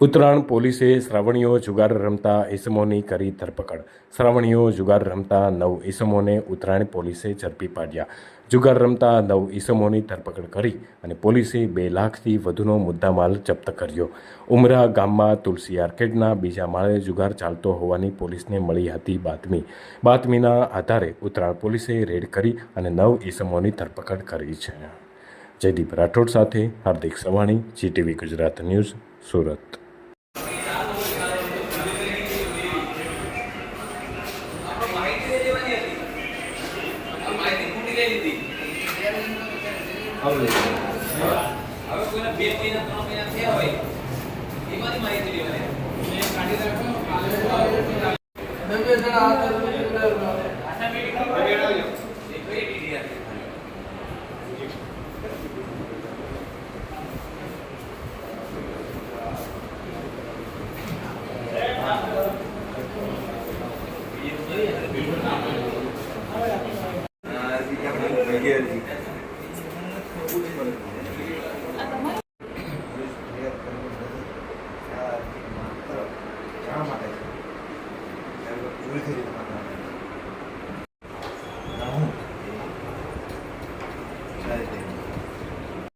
ઉત્તરાયણ પોલીસે શ્રાવણીઓ જુગાર રમતા ઈસમોની કરી ધરપકડ. શ્રાવણીઓ જુગાર રમતા નવ ઈસમોને ઉત્તરાયણ પોલીસે ઝડપી પાડ્યા. જુગાર રમતા નવ ઈસમોની ધરપકડ કરી અને પોલીસે બે લાખથી વધુનો મુદ્દામાલ જપ્ત કર્યો. ઉમરા ગામમાં તુલસી આર્કેડના બીજા માળે જુગાર ચાલતો હોવાની પોલીસને મળી હતી બાતમી. બાતમીના આધારે ઉત્તરાયણ પોલીસે રેડ કરી અને નવ ઈસમોની ધરપકડ કરી છે. જયદીપ રાઠોડ સાથે હાર્દિક સવાણી જીટીવી ગુજરાત ન્યૂઝ, સુરત. હવે કોઈના બે મહિના ત્રણ મહિના થયા હોય એમાંથી માહિતી લેવાની એ 얘기해야지. 잘 돼.